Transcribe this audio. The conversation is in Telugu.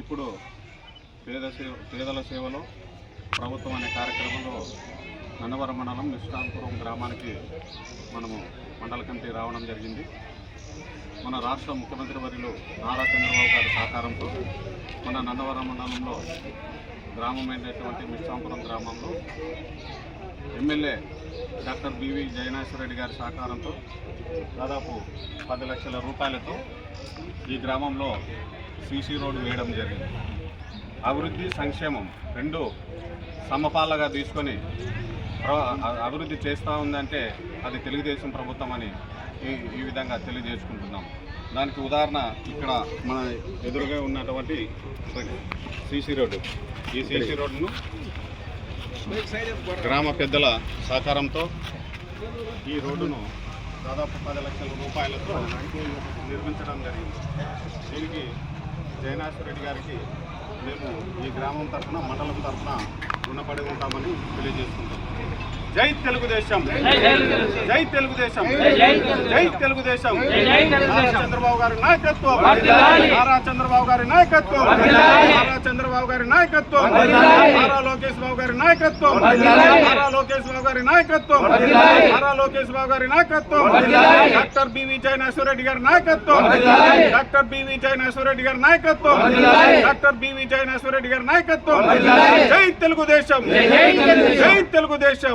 ఇప్పుడు పేద సేవ పేదల సేవలో ప్రభుత్వం అనే కార్యక్రమంలో నన్నవరం మండలం నిష్ఠాంపురం గ్రామానికి మనము మండల కమిటీ రావడం జరిగింది. మన రాష్ట్ర ముఖ్యమంత్రి వర్యులు నారా చంద్రబాబు గారి సహకారంతో మన నన్నవరం మండలంలో గ్రామమైనటువంటి నిష్ఠాంపురం గ్రామంలో ఎమ్మెల్యే డాక్టర్ బివి జయనాశ్వరరెడ్డి గారి సహకారంతో దాదాపు పది లక్షల రూపాయలతో ఈ గ్రామంలో సీసీ రోడ్డు వేయడం జరిగింది. అభివృద్ధి సంక్షేమం రెండు సమపాలగా తీసుకొని అభివృద్ధి చేస్తూ ఉందంటే అది తెలుగుదేశం ప్రభుత్వం అని ఈ ఈ విధంగా తెలియజేసుకుంటున్నాం. దానికి ఉదాహరణ ఇక్కడ మన ఎదురుగా ఉన్నటువంటి సీసీ రోడ్డు. ఈ సీసీ రోడ్డును గ్రామ పెద్దల సహకారంతో ఈ రోడ్డును దాదాపు పది లక్షల రూపాయలతో నిర్మించడం జరిగింది. దీనికి జయనాశ్వరెడ్డి గారికి మేము ఈ గ్రామం తరఫున మండలం తరఫున రుణపడి ఉంటామని తెలియజేసుకుంటాం జై తెలుగుదేశం. జై తెలుగుదేశం. జై తెలుగుదేశం. చంద్రబాబు గారి నాయకత్వం నారా చంద్రబాబు గారి నాయకత్వం నారా చంద్రబాబు గారి నాయకత్వం నారా లోకేష్ బాబు గారి నాయకత్వం. నారా లోకేష్ బాబు గారి నాయకత్వం. నారా లోకేష్ బాబు గారి నాయకత్వం డాక్టర్ బి విజయ నరసింహారెడ్డి గారి నాయకత్వం. డాక్టర్ బి విజయ నరసింహారెడ్డి గారి నాయకత్వం. డాక్టర్ బి విజయ నరసింహారెడ్డి గారి నాయకత్వం. జై తెలుగుదేశం. జై తెలుగుదేశం.